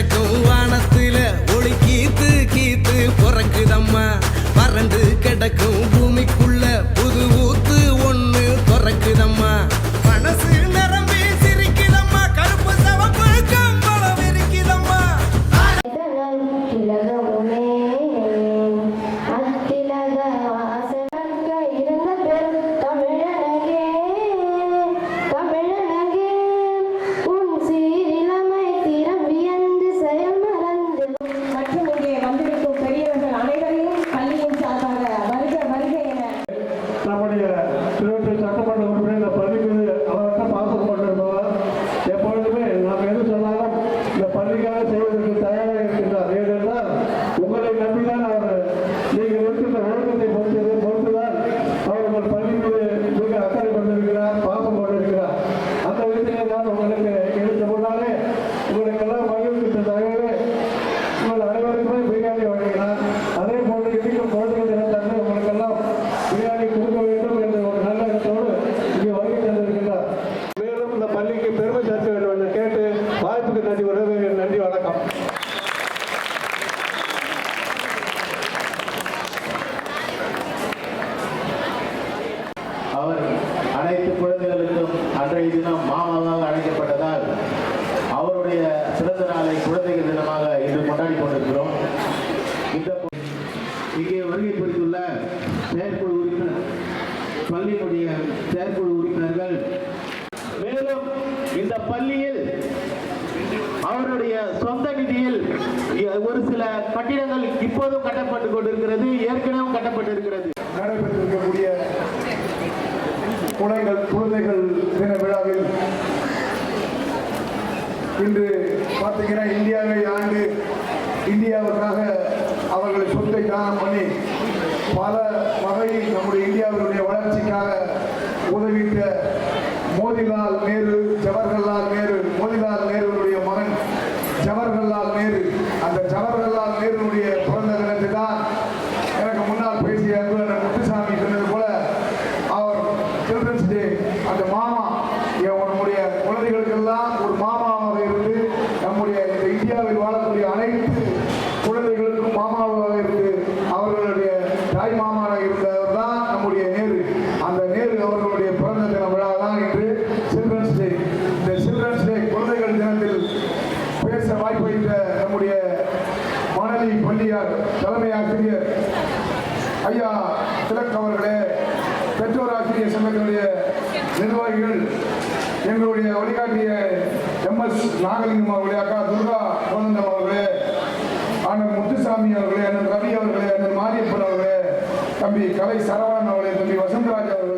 வானத்து pero rechazó cuando நன்றி வணக்கம். மலையடியில் ஒரு சில கட்டிடங்கள் இப்போதும் கட்டப்பட்டு கொண்டிருக்கிறது ஏற்கனவே கட்டப்பட்டிருக்கிறது. நடைபெற்றிருக்கக்கூடிய குழந்தைகள் குழந்தைகள் தின விழாவில் இன்று பார்த்தீங்கன்னா இந்தியாவை ஆண்டு இந்தியாவுக்காக அவர்கள் சொத்தை தானம் பண்ணி பல வகையில் நம்முடைய இந்தியாவினுடைய வளர்ச்சிக்காக உதவிட்ட மோதிலால் நேரு நம்முடைய மாணவி பள்ளியார் தலைமை ஆசிரியர் ஐயா திலக் அவர்களே பெற்றோர் ஆசிரியர் சங்கத்தினுடைய நிர்வாகிகள் எங்களுடைய வழிகாட்டிய எம் எஸ் நாகலிங்கம் அவர்களே அக்கா துர்கா கோவிந்தம் அவர்களே அண்ணன் முத்துசாமி அவர்களே அண்ணன் ரவி அவர்களே அண்ணன் மாரியப்பன் அவர்களே தம்பி கலை சரவணன் அவர்களே தம்பி வசந்தராஜ் அவர்களே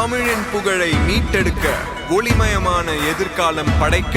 தமிழின் புகழை மீட்டெடுக்க ஒளிமயமான எதிர்காலம் படைக்க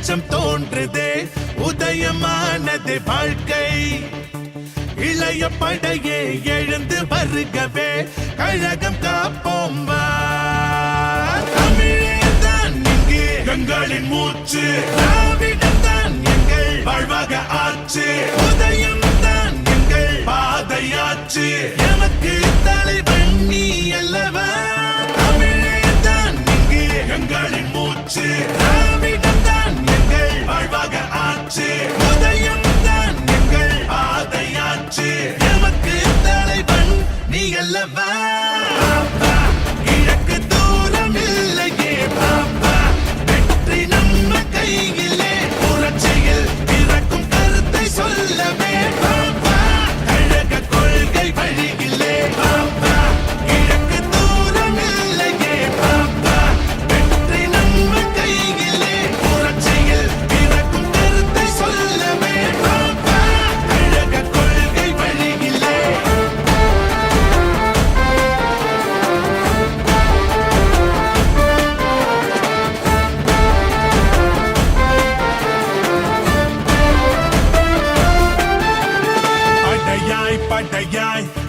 வெளிச்சம் தோன்றுதே உதயமானது வாழ்க்கை. இளைய படையே எழுந்து வருகவே கழகம் காப்போம் வா. தமிழேதான் இங்கு எங்களின் மூச்சு. திராவிடம் தான் எங்கள் வாழ்வாக ஆச்சு. உதயம் தான் எங்கள் பாதையாச்சு.